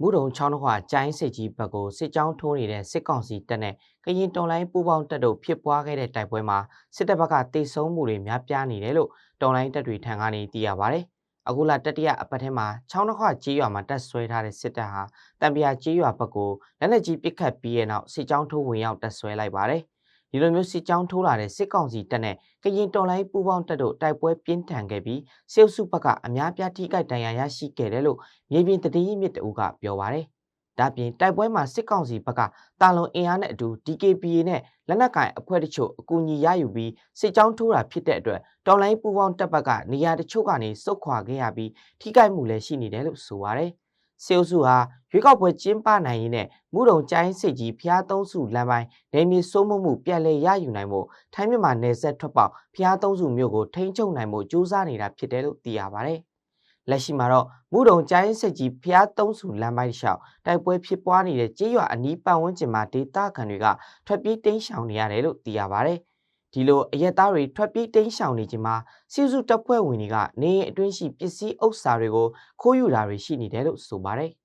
မုဒုံချောင်းတစ်ခွာကျိုင်းစစ်ကြီးဘက်ကိုစစ်ကြောင်းထိုးနေတဲ့စစ်ကောင်စီတပ်နဲ့ကရင်တော်လိုင်းပူးပေါင်းတပ်တို့ဖြစ်ပွားခဲ့တဲ့တိုက်ပွဲမှာစစ်တပ်ဘက်ကတေဆုံးမှုတွေများပြားနေတယ်လို့တော်လိုင်းတပ်တွေထံကနေသိရပါဗျ။အခုလာတတိယအပတ်ထဲမှာချောင်းတစ်ခွာကြေးရွာမှာတပ်ဆွဲထားတဲ့စစ်တပ်ဟာတံပြာကြေးရွာဘက်ကိုလက်နက်ကြီးပစ်ခတ်ပြီးရဲ့နောက်စစ်ကြောင်းထိုးဝင်ရောက်တပ်ဆွဲလိုက်ပါတယ်။ ဒီလိုမျိုးစစ်ကြောင်းထိုးလာတဲ့စစ်ကောင်စီတပ်နဲ့ကရင်တော်လိုင်းပူးပေါင်းတပ်တို့တိုက်ပွဲပြင်းထန်ခဲ့ပြီးစေုပ်စုဘက်ကအများပြားထိခိုက်ဒဏ်ရာရရှိခဲ့တယ်လို့မြေပြင်တည်င်းမြစ်တအူးကပြောပါရယ်။ဒါပြင်တိုက်ပွဲမှာစစ်ကောင်စီဘက်ကတာလုံအင်အားနဲ့အတူ DKPA နဲ့လက်နက်ကင်အဖွဲ့တချို့အကူအညီရယူပြီးစစ်ကြောင်းထိုးတာဖြစ်တဲ့အတွက်တော်လိုင်းပူပေါင်းတပ်ဘက်ကနေရာတချို့ကနေစုတ်ခွာခဲ့ရပြီးထိခိုက်မှုလည်းရှိနေတယ်လို့ဆိုပါရယ်။စေုပ်စုဟာ ရွေးကောက်ပွဲကျင်းပနိုင်ရေးနဲ့မူတုံကျိုင်းစစ်ကြီးဖျားသုံးစုလမ်းပိုင်းနေမြေစိုးမှုမှုပြန်လည်ရယူနိုင်ဖို့ထိုင်းမြန်မာနယ်စပ်ထွက်ပေါက်ဖျားသုံးစုမြို့ကိုထိန်းချုပ်နိုင်ဖို့ကြိုးစားနေတာဖြစ်တယ်လို့သိရပါရယ်။လက်ရှိမှာတော့မူတုံကျိုင်းစစ်ကြီးဖျားသုံးစုလမ်းပိုင်းတစ်လျှောက်တိုက်ပွဲဖြစ်ပွားနေတဲ့ကြေးရွာအနီးပတ်ဝန်းကျင်မှာဒေသခံတွေကထွက်ပြေးတိမ်းရှောင်နေရတယ်လို့သိရပါရယ်။ဒီလိုအရက်သားတွေထွက်ပြေးတိမ်းရှောင်နေခြင်းမှာစီစုတပ်ဖွဲ့ဝင်တွေကနေအိမ်အတွင်းရှိပစ္စည်းဥစ္စာတွေကိုခိုးယူတာတွေရှိနေတယ်လို့ဆိုပါတယ်။